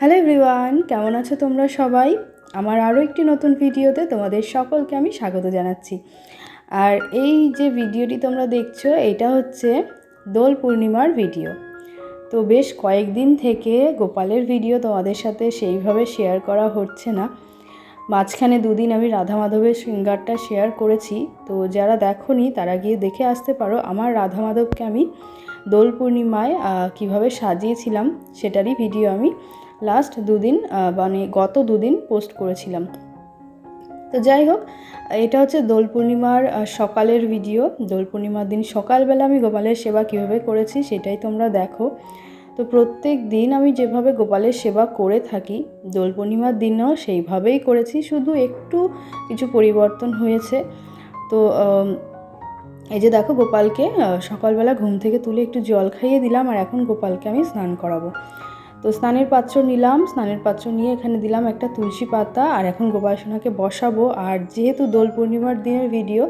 Hello everyone কেমন আছো তোমরা সবাই? আমার আরও একটি নতুন ভিডিওতে তোমাদের সকলকে আমি স্বাগত জানাচ্ছি। আর এই যে ভিডিওটি তোমরা দেখছ, এটা হচ্ছে দোল পূর্ণিমার ভিডিও। তো বেশ কয়েকদিন থেকে গোপালের ভিডিও তোমাদের সাথে সেইভাবে শেয়ার করা হচ্ছে না। মাঝখানে দুদিন আমি রাধা মাধবের সিঙ্গারটা শেয়ার করেছি। তো যারা দেখোনি, তারা গিয়ে দেখে আসতে পারো, আমার রাধা মাধবকে আমি দোল পূর্ণিমায় কীভাবে সাজিয়েছিলাম, সেটারই ভিডিও আমি লাস্ট দুদিন মানে গত দুদিন পোস্ট করেছিলাম। তো যাই হোক, এটা হচ্ছে দোল পূর্ণিমার সকালের ভিডিও দোল পূর্ণিমার দিন সকালবেলা আমি গোপালের সেবা কীভাবে করেছি সেটাই তোমরা দেখো। তো প্রত্যেক দিন আমি যেভাবে গোপালের সেবা করে থাকি, দোল পূর্ণিমার দিনও সেইভাবেই করেছি। শুধু একটু কিছু পরিবর্তন হয়েছে। তো এই যে দেখো গোপালকে সকালবেলা ঘুম থেকে তুলে একটু জল খাইয়ে দিলাম আর এখন গোপালকে আমি স্নান করাবো। তো স্নানের পাত্র নিলাম, স্নানের পাত্র নিয়ে এখানে দিলাম একটা তুলসী পাতা আর এখন গোপাল সোনাকে বসাবো। আর যেহেতু দোল পূর্ণিমার দিনের ভিডিও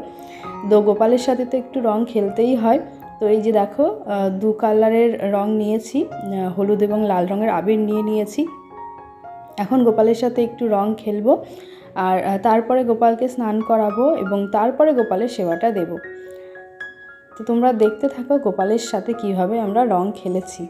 তো গোপালের সাথে তো একটু রং খেলতেই হয়। তো এই যে দেখো দু কালারের রং নিয়েছি হলুদ এবং লাল রঙের আবির নিয়ে নিয়েছি। এখন গোপালের সাথে একটু রং খেলব আর তারপরে গোপালকে স্নান করাবো এবং তারপরে গোপালের সেবাটা দেব। তো তোমরা দেখতে থাকো গোপালের সাথে কীভাবে আমরা রং খেলেছি।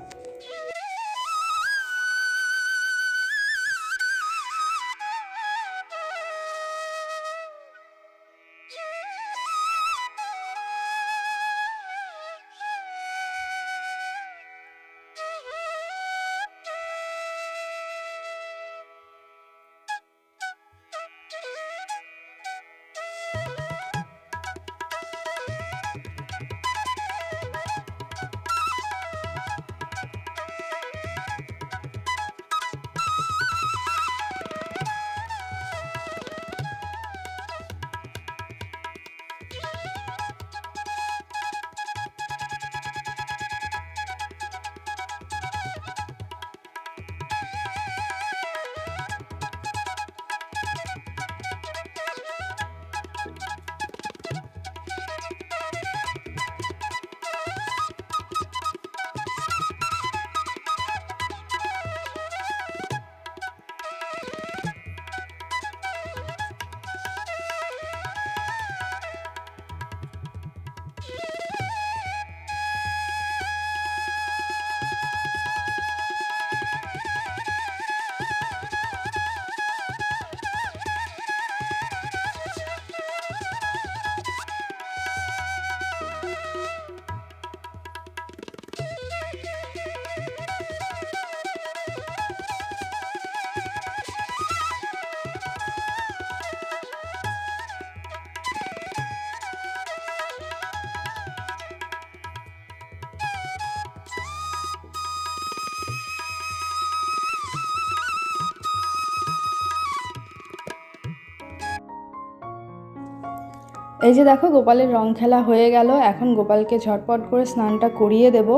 এই যে দেখো, গোপালের রং খেলা হয়ে গেল। এখন গোপালকে ঝটপট করে স্নানটা করিয়ে দেব।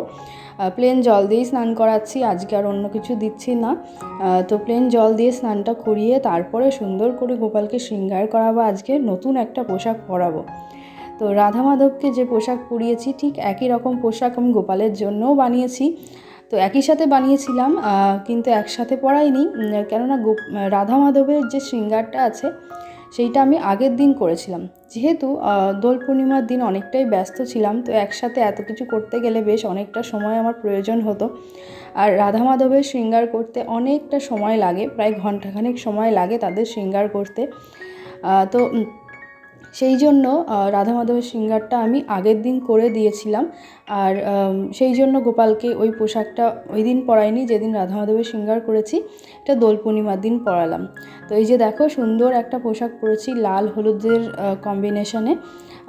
প্লেন জল দিয়েই স্নান করাচ্ছি। আজকে আর অন্য কিছু দিচ্ছি না। তো প্লেন জল দিয়ে স্নানটা করিয়ে তারপরে সুন্দর করে গোপালকে শৃঙ্গার করাবো। আজকে নতুন একটা পোশাক পরাবো। তো রাধা মাধবকে যে পোশাক পরিয়েছি, ঠিক একই রকম পোশাক আমি গোপালের জন্যও বানিয়েছি। তো একই সাথে বানিয়েছিলাম কিন্তু একসাথে পরাইনি। কেননা রাধা মাধবের যে শৃঙ্গারটা আছে সেইটা আমি আগের দিন করেছিলাম। যেহেতু দোল পূর্ণিমার দিন অনেকটাই ব্যস্ত ছিলাম, তো একসাথে এত কিছু করতে গেলে বেশ অনেকটা সময় আমার প্রয়োজন হতো। আর রাধা মাধবের শৃঙ্গার করতে অনেকটা সময় লাগে, প্রায় ঘন্টাখানেক সময় লাগে তাদের শৃঙ্গার করতে। তো সেই জন্য রাধা মাধবের শৃঙ্গারটা আমি আগের দিন করে দিয়েছিলাম। আর সেই জন্য গোপালকে ওই পোশাকটা ওই দিন পরাইনি, যেদিন রাধা মাধবের শৃঙ্গার করেছি, এটা দোল পূর্ণিমার দিন পরালাম। তো এই যে দেখো, সুন্দর একটা পোশাক পরেছি, লাল হলুদের কম্বিনেশনে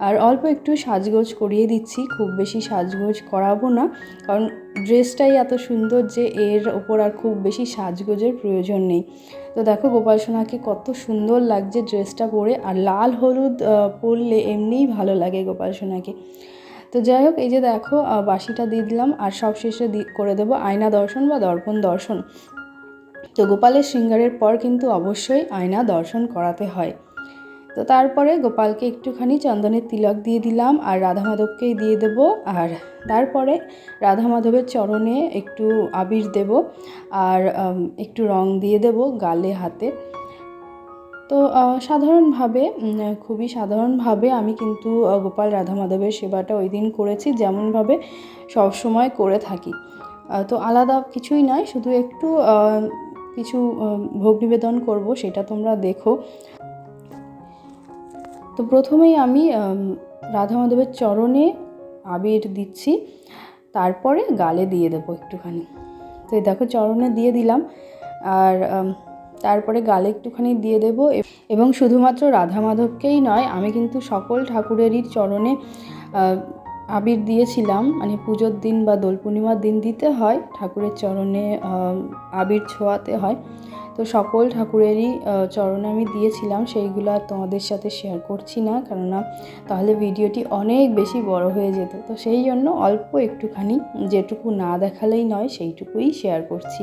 আর অল্প একটু সাজগোজ করিয়ে দিচ্ছি, খুব বেশি সাজগোজ করাবো না, কারণ ড্রেসটাই এত সুন্দর যে এর ওপর আর খুব বেশি সাজগোজের প্রয়োজন নেই। তো দেখো গোপাল সোনাকে কত সুন্দর লাগছে ড্রেসটা পরে, আর লাল হলুদ পরলে এমনিই ভালো লাগে গোপাল সোনাকে। তো যাই হোক, এই যে দেখো বাসিটা দিয়ে দিলাম, আর সব শেষে করে দেবো আয়না দর্শন বা দর্পণ দর্শন। তো গোপালের শৃঙ্গারের পর কিন্তু অবশ্যই আয়না দর্শন করাতে হয়। তো তারপরে গোপালকে একটুখানি চন্দনের তিলক দিয়ে দিলাম আর রাধা মাধবকেই দিয়ে দেবো। আর তারপরে রাধা মাধবের চরণে একটু আবির দেব আর একটু রং দিয়ে দেব গালে হাতে। তো সাধারণভাবে খুবই সাধারণভাবে আমি কিন্তু গোপাল রাধা মাধবের সেবাটা ওই দিন করেছি, যেমনভাবে সবসময় করে থাকি। তো আলাদা কিছুই নয়, শুধু একটু কিছু ভোগ নিবেদন করব, সেটা তোমরা দেখো। তো প্রথমেই আমি রাধা মাধবের চরণে আবির দিচ্ছি, তারপরে গালে দিয়ে দেবো একটুখানি। তো দেখো, চরণে দিয়ে দিলাম, আর তারপরে গালে একটুখানি দিয়ে দেব, এবং শুধুমাত্র রাধা মাধবকেই নয়, আমি কিন্তু সকল ঠাকুরেরই চরণে আবির দিয়েছিলাম মানে পুজোর দিন বা দোল পূর্ণিমার দিন দিতে হয়, ঠাকুরের চরণে আবির ছোঁয়াতে হয়। তো সকল ঠাকুরেরই চরণে আমি দিয়েছিলাম, সেইগুলো আর তোমাদের সাথে শেয়ার করছি না, কেননা তাহলে ভিডিওটি অনেক বেশি বড় হয়ে যেত। তো সেই জন্য অল্প একটুখানি, যেটুকু না দেখালেই নয়, সেইটুকুই শেয়ার করছি।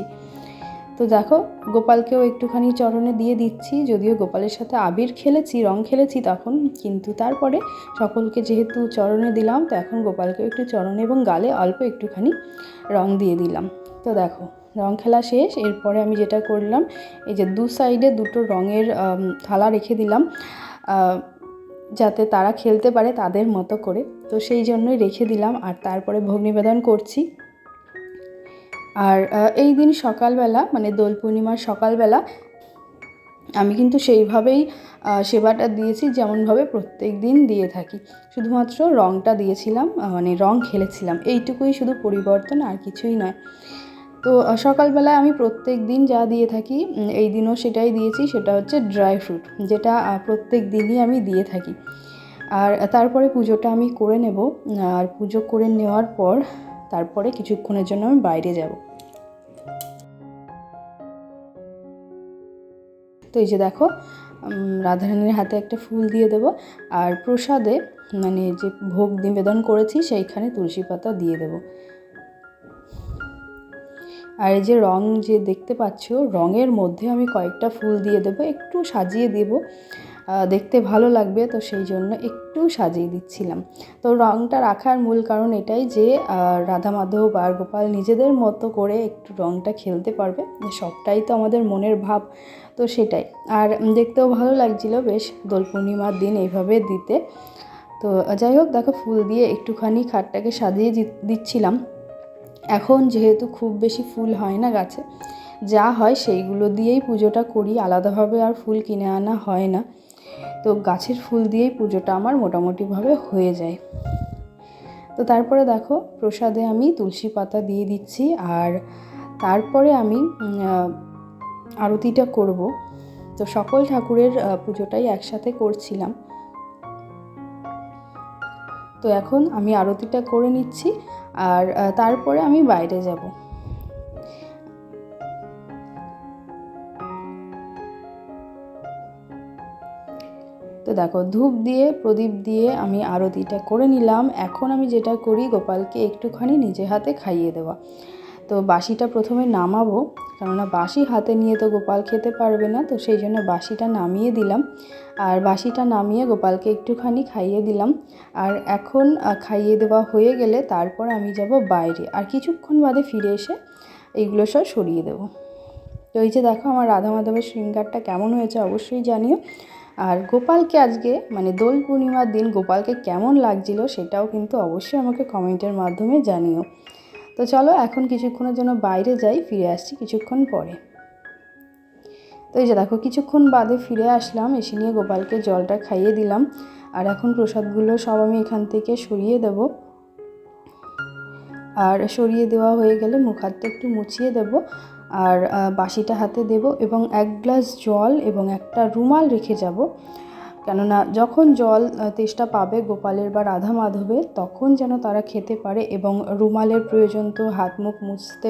তো দেখো, গোপালকেও একটুখানি চরণে দিয়ে দিচ্ছি। যদিও গোপালের সাথে আবির খেলেছি, রং খেলেছি তখন, কিন্তু তারপরে সকলকে যেহেতু চরণে দিলাম, তো এখন গোপালকেও একটু চরণে এবং গালে অল্প একটুখানি রং দিয়ে দিলাম। তো দেখো, রং খেলা শেষ। এরপরে আমি যেটা করলাম, এই যে দু সাইডে দুটো রঙের থালা রেখে দিলাম যাতে তারা খেলতে পারে তাদের মতো করে। তো সেই জন্যই রেখে দিলাম, আর তারপরে ভোগ নিবেদন করছি। আর এই দিন সকালবেলা মানে দোল পূর্ণিমার সকালবেলা, আমি কিন্তু সেইভাবেই সেবাটা দিয়েছি, যেমনভাবে প্রত্যেক দিন দিয়ে থাকি। শুধুমাত্র রঙটা দিয়েছিলাম মানে রং খেলেছিলাম, এইটুকুই শুধু পরিবর্তন আর কিছুই নয়। তো সকালবেলায় আমি প্রত্যেক দিন যা দিয়ে থাকি এই দিনও সেটাই দিয়েছি, সেটা হচ্ছে ড্রাই ফ্রুট, যেটা প্রত্যেক দিনই আমি দিয়ে থাকি। আর, তারপরে পুজোটা আমি করে নেব, আর পুজো করে নেওয়ার পর তারপরে কিছুক্ষণের জন্য আমি বাইরে যাব। তো এই যে দেখো রাধারানীর হাতে একটা ফুল দিয়ে দেব আর প্রসাদে মানে যে ভোগ নিবেদন করেছি সেইখানে তুলসী পাতা দিয়ে দেব। আর এই যে রং যে দেখতে পাচ্ছ, রঙের মধ্যে আমি কয়েকটা ফুল দিয়ে দেবো, একটু সাজিয়ে দেব। দেখতে ভালো লাগবে, তো সেই জন্য একটু সাজিয়ে দিচ্ছিলাম। তো রঙটা রাখার মূল কারণ এটাই যে রাধা মাধব আর গোপাল নিজেদের মতো করে একটু রঙটা খেলতে পারবে, সবটাই তো আমাদের মনের ভাব, তো সেটাই। আর দেখতেও ভালো লাগছিল, বেশ দোল পূর্ণিমার দিন এইভাবে দিতে। তো যাই হোক, দেখো ফুল দিয়ে একটুখানি খাটটাকে সাজিয়ে দিচ্ছিলাম। এখন যেহেতু খুব বেশি ফুল হয় না গাছে, যা হয় সেইগুলো দিয়েই পুজোটা করি, আলাদাভাবে আর ফুল কিনে আনা হয় না। তো গাছের ফুল দিয়েই পুজোটা আমার মোটামুটিভাবে হয়ে যায়। তো তারপরে দেখো, প্রসাদে আমি তুলসী পাতা দিয়ে দিচ্ছি আর তারপরে আমি আরতিটা করব। তো সকল ঠাকুরের পুজোটাই একসাথে করছিলাম। তো এখন আমি আরতিটা করে নিচ্ছি আর তারপরে আমি বাইরে যাব। দেখো, ধূপ দিয়ে, প্রদীপ দিয়ে আমি আরতিটা করে নিলাম। এখন আমি যেটা করি, গোপালকে একটুখানি নিজে হাতে খাইয়ে দেওয়া। তো বাসিটা প্রথমে নামাবো, কেননা বাসি হাতে নিয়ে তো গোপাল খেতে পারবে না, তো সেই জন্য বাসিটা নামিয়ে দিলাম। আর বাসিটা নামিয়ে গোপালকে একটুখানি খাইয়ে দিলাম। আর এখন খাইয়ে দেওয়া হয়ে গেলে তারপর আমি যাব বাইরে। আর কিছুক্ষণ বাদে ফিরে এসে এইগুলো সব সরিয়ে দেবো। তো এই যে দেখো, আমার রাধা মাধবের শৃঙ্গারটা কেমন হয়েছে অবশ্যই জানিও। আর গোপালকে আজকে মানে দোল পূর্ণিমার দিন গোপালকে কেমন লাগছিল সেটাও কিন্তু অবশ্যই আমাকে কমেন্টের মাধ্যমে জানিও। তো চলো এখন কিছুক্ষণের জন্য বাইরে যাই, ফিরে আসছি কিছুক্ষণ পরে। তো এই যে দেখো, কিছুক্ষণ বাদে ফিরে আসলাম, এসে নিয়ে গোপালকে জলটা খাইয়ে দিলাম। আর এখন প্রসাদগুলো সব আমি এখান থেকে সরিয়ে দেব। আর সরিয়ে দেওয়া হয়ে গেলে মুখ হাতটা একটু মুছিয়ে দেব। আর বাসিটা হাতে দেব এবং এক গ্লাস জল এবং একটা রুমাল রেখে যাব। কেননা যখন জল তেষ্টা পাবে গোপালের বা রাধা মাধবের, তখন যেন তারা খেতে পারে এবং রুমালের প্রয়োজন তো হাত মুখ মুছতে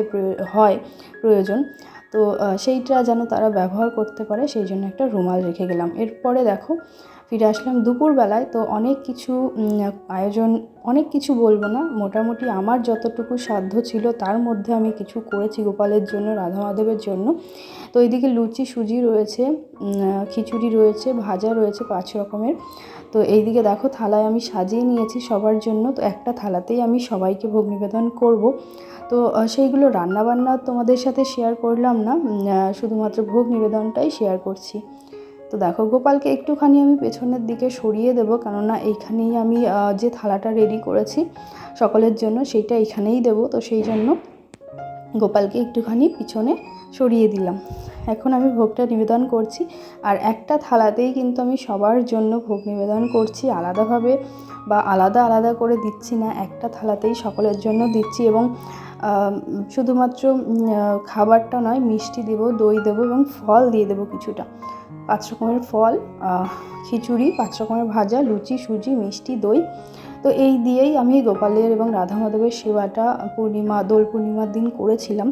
হয় প্রয়োজন। তো সেইটা যেন তারা ব্যবহার করতে পারে, সেই জন্য একটা রুমাল রেখে গেলাম। এরপরে দেখো ফিরে আসলাম দুপুরবেলায়, তো অনেক কিছু আয়োজন, অনেক কিছু বলব না। মোটামুটি আমার যতটুকু সাধ্য ছিল, তার মধ্যে আমি কিছু করেছি গোপালের জন্য, রাধা মাধবের জন্য। তো এইদিকে লুচি, সুজি রয়েছে খিচুড়ি রয়েছে, ভাজা রয়েছে, পাঁচ রকমের। তো এইদিকে দেখো, থালায় আমি সাজিয়ে নিয়েছি সবার জন্য। তো একটা থালাতেই আমি সবাইকে ভোগ নিবেদন করব। তো সেইগুলো রান্নাবান্না তোমাদের সাথে শেয়ার করলাম না। শুধুমাত্র ভোগ নিবেদনটাই শেয়ার করছি। তো দেখো, গোপালকে একটুখানি আমি পেছনের দিকে সরিয়ে দেবো, কেননা এইখানেই আমি যে থালাটা রেডি করেছি সকলের জন্য সেইটা এখানেই দেবো। তো সেই জন্য গোপালকে একটুখানি পিছনে সরিয়ে দিলাম। এখন আমি ভোগটা নিবেদন করছি। আর একটা থালাতেই কিন্তু আমি সবার জন্য ভোগ নিবেদন করছি, আলাদাভাবে বা আলাদা আলাদা করে দিচ্ছি না, একটা থালাতেই সকলের জন্য দিচ্ছি এবং শুধুমাত্র খাবারটা নয়, মিষ্টি দেবো, দই দেবো এবং ফল দিয়ে দেবো কিছুটা। পাঁচ রকমের ফল খিচুড়ি পাঁচ রকমের ভাজা, লুচি, সুজি, মিষ্টি, দই। তো এই দিয়েই আমি গোপালের এবং রাধা মাধবের সেবাটা পূর্ণিমা, দোল পূর্ণিমার দিন করেছিলাম।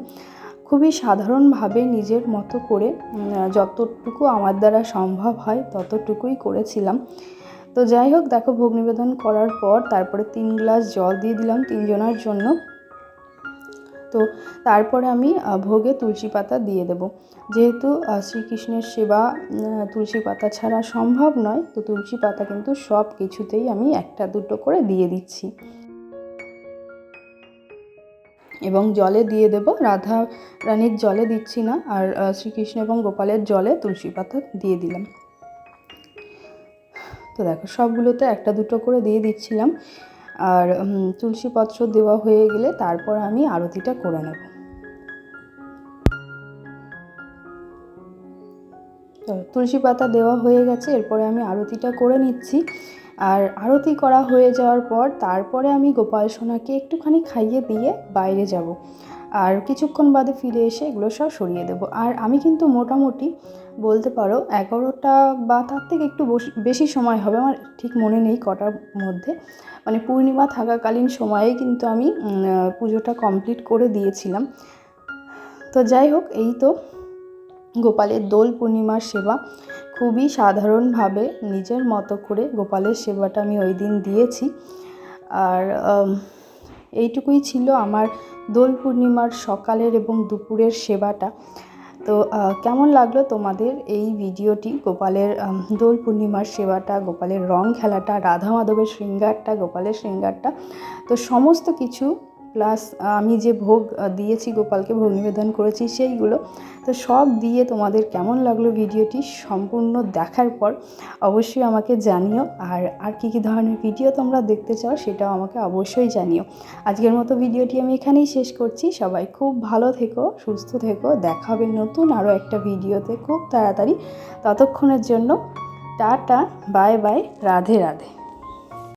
খুবই সাধারণভাবে নিজের মতো করে যতটুকু আমার দ্বারা সম্ভব হয় ততটুকুই করেছিলাম। তো যাই হোক, দেখো ভোগ নিবেদন করার পর তারপরে তিন গ্লাস জল দিয়ে দিলাম তিনজনের জন্য। তো তারপরে আমি ভোগে তুলসী পাতা দিয়ে দেব। যেহেতু শ্রীকৃষ্ণের সেবা তুলসী পাতা ছাড়া সম্ভব নয়, তো তুলসী পাতা কিন্তু সব কিছুতেই আমি একটা দুটো করে দিয়ে দিচ্ছি। এবং জলে দিয়ে দেব রাধা রানীর জলে দিচ্ছি না, আর শ্রীকৃষ্ণ এবং গোপালের জলে তুলসী পাতা দিয়ে দিলাম। তো দেখো, সবগুলোতে একটা দুটো করে দিয়ে দিচ্ছিলাম। আর তুলসী পত্র দেওয়া হয়ে গেলে তারপর আমি আরতিটা করে নেব। তুলসী পাতা দেওয়া হয়ে গেছে, এরপরে আমি আরতিটা করে নিচ্ছি। আর আরতি করা হয়ে যাওয়ার পর তারপরে আমি গোপাল সোনাকে একটুখানি খাইয়ে দিয়ে বাইরে যাব। আর কিছুক্ষণ বাদে ফিরে এসে এগুলো সব সরিয়ে দেবো। আর আমি কিন্তু মোটামুটি বলতে পারো এগারোটা বা তার থেকে একটু বেশি সময় হবে আমার ঠিক মনে নেই কটার মধ্যে। মানে পূর্ণিমা থাকাকালীন সময়ে কিন্তু আমি পুজোটা কমপ্লিট করে দিয়েছিলাম। তো যাই হোক, এই তো গোপালের দোল পূর্ণিমার সেবা। খুবই সাধারণভাবে নিজের মতো করে গোপালের সেবাটা আমি ওই দিন দিয়েছি। আর এইটুকুই ছিল আমার দোল পূর্ণিমার সকালের এবং দুপুরের সেবাটা। তো কেমন লাগল তোমাদের এই ভিডিওটি? গোপালের দোল পূর্ণিমার সেবাটা, গোপালের রং খেলাটা, রাধা মাধবের শৃঙ্গারটা, গোপালের শৃঙ্গারটা। তো সমস্ত কিছু প্লাস আমি যে ভোগ দিয়েছি, গোপালকে ভোগ নিবেদন করেছি, সেইগুলো। তো সব দিয়ে তোমাদের কেমন লাগল ভিডিওটি সম্পূর্ণ দেখার পর অবশ্যই আমাকে জানিও। আর আর কী কী ধরনের ভিডিও তোমরা দেখতে চাও সেটাও আমাকে অবশ্যই জানিও। আজকের মতো ভিডিওটি আমি এখানেই শেষ করছি। সবাই খুব ভালো থেকো, সুস্থ থেকো। দেখা হবে নতুন আরও একটা ভিডিওতে খুব তাড়াতাড়ি। ততক্ষণের জন্য tata, bye bye, Radhe Radhe.